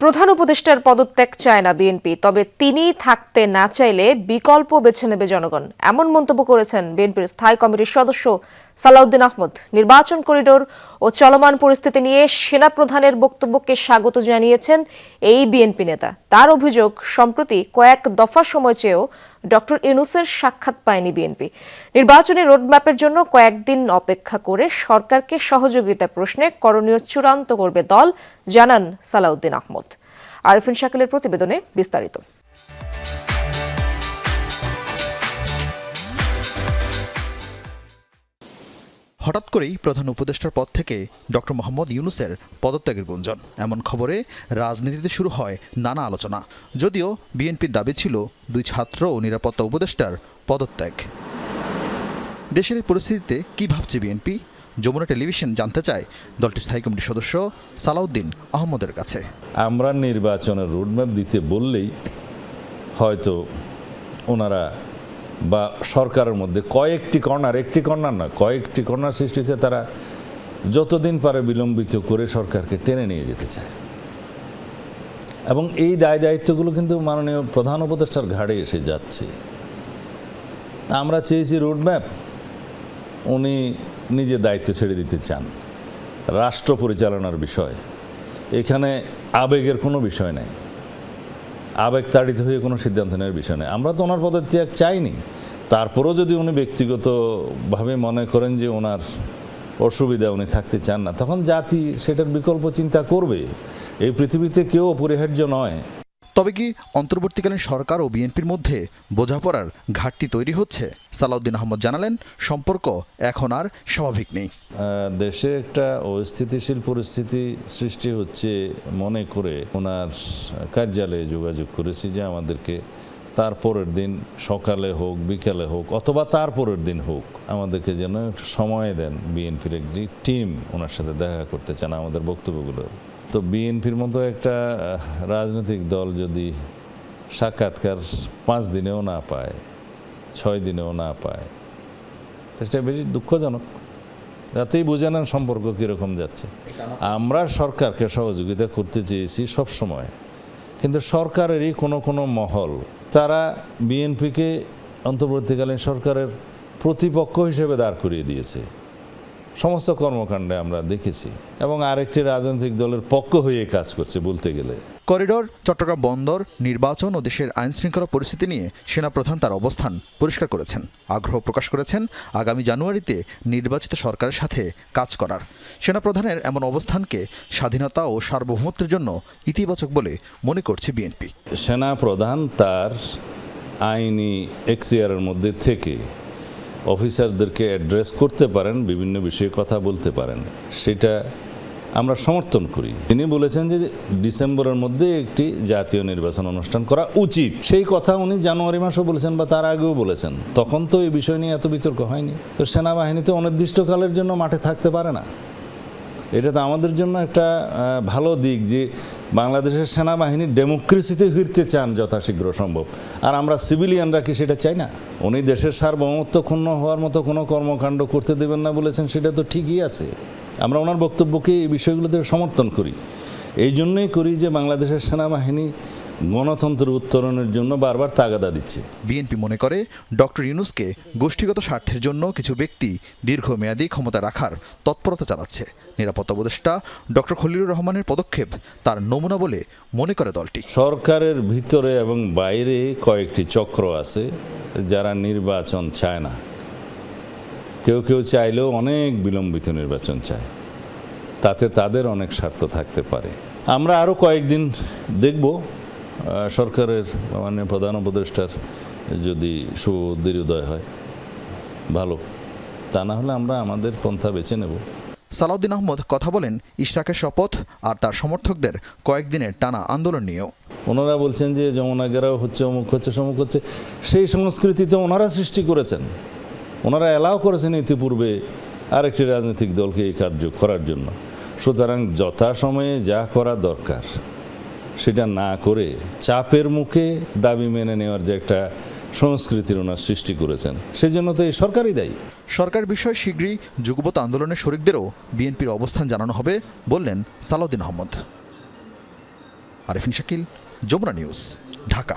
প্রধান উপদেষ্টার পদত্যাগ চায় না বিএনপি, তবে তিনি থাকতে না চাইলে বিকল্প বেছে নেবে জনগণ। এমন মন্তব্য করেছেন বিএনপির স্থায়ী কমিটির সদস্য সালাউদ্দিন আহমদ। নির্বাচন করিডোর ও চলমান পরিস্থিতি নিয়ে সেনা প্রধানের বক্তব্যকে স্বাগত জানিয়েছেন এই বিএনপি নেতা। তার অভিযোগ, সম্প্রতি কয়েক দফা সময় চেয়েও ডক্টর ইউনুসের সাক্ষাৎ পায়নি বিএনপি। নির্বাচনী রোডম্যাপের জন্য কয়েকদিন অপেক্ষা করে সরকারকে সহযোগিতা প্রশ্নে করণীয় চূড়ান্ত করবে দল, জানান সালাউদ্দিন আহমদ। আরিফিন শাকিলের প্রতিবেদনে বিস্তারিত। হঠাৎ করেই প্রধান উপদেষ্টার পদ থেকে ডক্টর মোহাম্মদ ইউনুসের পদত্যাগের গুঞ্জন। এমন খবরে রাজনীতিতে শুরু হয় নানা আলোচনা। যদিও বিএনপির দাবি ছিল দুই ছাত্র ও নিরাপত্তা উপদেষ্টার পদত্যাগ। দেশের এই পরিস্থিতিতে কী ভাবছে বিএনপি? যমুনা টেলিভিশন জানতে চায় দলটির স্থায়ী কমিটির সদস্য সালাউদ্দিন আহমদের কাছে। আমরা নির্বাচনের রোডম্যাপ দিতে বললেই হয়তো ওনারা বা সরকারের মধ্যে কয়েকটি কর্নার, একটি কর্নার না, কয়েকটি কর্নার সৃষ্টি হচ্ছে তারা যতদিন পারে বিলম্বিত করে সরকারকে টেনে নিয়ে যেতে চায়। এবং এই দায় দায়িত্বগুলো কিন্তু মাননীয় প্রধান উপদেষ্টার ঘাড়ে এসে যাচ্ছে। আমরা চেয়েছি রোডম্যাপ, উনি নিজে দায়িত্ব ছেড়ে দিতে চান। রাষ্ট্র পরিচালনার বিষয়, এখানে আবেগের কোনো বিষয় নাই। আবেগ তাড়িত হয়ে কোনো সিদ্ধান্ত নেওয়ার বিষয় নেই আমরা তো ওনার ত্যাগ চাইনি। তারপরেও যদি উনি ব্যক্তিগতভাবে মনে করেন যে ওনার অসুবিধা, উনি থাকতে চান না, তখন জাতি সেটার বিকল্প চিন্তা করবে। এই পৃথিবীতে কেউ অপরিহার্য নয়। তবে কি অন্তর্বর্তীকালীন সরকার ও বিএনপির মধ্যে বোঝাপড়ার ঘাটতি তৈরি হচ্ছে? সালাউদ্দিন আহমদ জানালেন, সম্পর্ক এখন আর স্বাভাবিক নেই। দেশে একটা অস্থিতিশীল পরিস্থিতি সৃষ্টি হচ্ছে মনে করে ওনার কার্যালয়ে যোগাযোগ করেছি যে আমাদেরকে তার পরের দিন সকালে হোক, বিকালে হোক, অথবা তার পরের দিন হোক, আমাদেরকে যেন একটু সময় দেন বিএনপির একটি টিম ওনার সাথে দেখা করতে চান আমাদের বক্তব্যগুলো। তো বিএনপির মতো একটা রাজনৈতিক দল যদি সাক্ষাৎকার পাঁচ দিনেও না পায়, ছয় দিনেও না পায়, তো সেটা বেশি দুঃখজনক। যাতেই বুঝে নেন সম্পর্ক কীরকম যাচ্ছে। আমরা সরকারকে সহযোগিতা করতে চেয়েছি সব সময় কিন্তু সরকারেরই কোনো কোনো মহল তারা বিএনপিকে অন্তর্বর্তীকালীন সরকারের প্রতিপক্ষ হিসেবে দাঁড় করিয়ে দিয়েছে। সমস্ত কর্মকাণ্ডে আমরা দেখেছি এবং আরেকটি রাজনৈতিক দলের পক্ষ হয়ে কাজ করছে বলতে গেলে। করিডোর, চট্টগ্রাম বন্দর, নির্বাচন ও দেশের আইন শৃঙ্খলা পরিস্থিতি নিয়ে সেনাপ্রধান তার অবস্থান পরিষ্কার করেছেন। আগ্রহ প্রকাশ করেছেন আগামী জানুয়ারিতে নির্বাচিত সরকারের সাথে কাজ করার। সেনাপ্রধানের এমন অবস্থানকে স্বাধীনতা ও সার্বভৌমত্বের জন্য ইতিবাচক বলে মনে করছে বিএনপি। সেনা প্রধান তার আইনি এক্সিয়ারের মধ্যে থেকে অফিসারদেরকে অ্যাড্রেস করতে পারেন, বিভিন্ন বিষয়ে কথা বলতে পারেন। সেটা আমরা সমর্থন করি। তিনি বলেছেন যে ডিসেম্বরের মধ্যে একটি জাতীয় নির্বাচন অনুষ্ঠান করা উচিত। সেই কথা উনি জানুয়ারি মাসেও বলেছেন বা তার আগেও বলেছেন। তখন তো এই বিষয় নিয়ে এত বিতর্ক হয়নি। তো সেনাবাহিনী তো অনির্দিষ্টকালের জন্য মাঠে থাকতে পারে না। এটা তো আমাদের জন্য একটা ভালো দিক যে বাংলাদেশের সেনাবাহিনী ডেমোক্রেসিতে ফিরতে চান যথাশীঘ্র সম্ভব। আর আমরা সিভিলিয়ানরা কি সেটা চাই না? উনি দেশের সার্বভৌমত্ব ক্ষুণ্ণ হওয়ার মতো কোনো কর্মকাণ্ড করতে দেবেন না বলেছেন, সেটা তো ঠিকই আছে। আমরা ওনার বক্তব্যকে এই বিষয়গুলোতে সমর্থন করি। এই জন্যই করি যে বাংলাদেশের সেনাবাহিনী গণতন্ত্র উত্তরণের জন্য বারবার তাগাদা দিচ্ছে। বিএনপি মনে করে ডক্টর ইউনুসকে গোষ্ঠীগত স্বার্থের জন্য কিছু ব্যক্তি দীর্ঘমেয়াদী ক্ষমতা রাখার তৎপরতা চালাচ্ছে। নিরাপত্তা উপদেষ্টা ডক্টর খলিলুর রহমানের পদক্ষেপ তার নমুনা বলে মনে করে দলটি। সরকারের ভিতরে এবং বাইরে কয়েকটি চক্র আছে যারা নির্বাচন চায় না। কেউ কেউ চাইলেও অনেক বিলম্বিত নির্বাচন চায়। তাতে তাদের অনেক স্বার্থ থাকতে পারে। আমরা আরও কয়েকদিন দেখব সরকারের মানে প্রধান উপদেষ্টার যদি সুদীর উদয় হয় ভালো। তা না হলে আমরা আমাদের পন্থা বেছে নেব। সালাউদ্দিন আহমদ কথা বলেন ইশরাকের শপথ আর তার সমর্থকদের কয়েকদিনের টানা আন্দোলন নিয়েও। ওনারা বলছেন যে যমুনা গেরাও হচ্ছে অমুক হচ্ছে সমুক হচ্ছে সেই সংস্কৃতি তো ওনারা সৃষ্টি করেছেন। ওনারা অ্যালাউ করেছেন ইতিপূর্বে আরেকটি রাজনৈতিক দলকে এই কার্য করার জন্য। সুতরাং যথাসময়ে যা করা দরকার, সেটা না করে চাপের মুখে দাবি মেনে নেওয়ার যে একটা সংস্কৃতির ওনার সৃষ্টি করেছেন, সেজন্য তো এই সরকারই দায়ী। সরকার বিষয়ে শীঘ্রই যুগপত আন্দোলনের শরিকদেরও বিএনপির অবস্থান জানানো হবে বললেন সালাউদ্দিন আহমদ। আরিফিন শাকিল, যমুনা নিউজ, ঢাকা।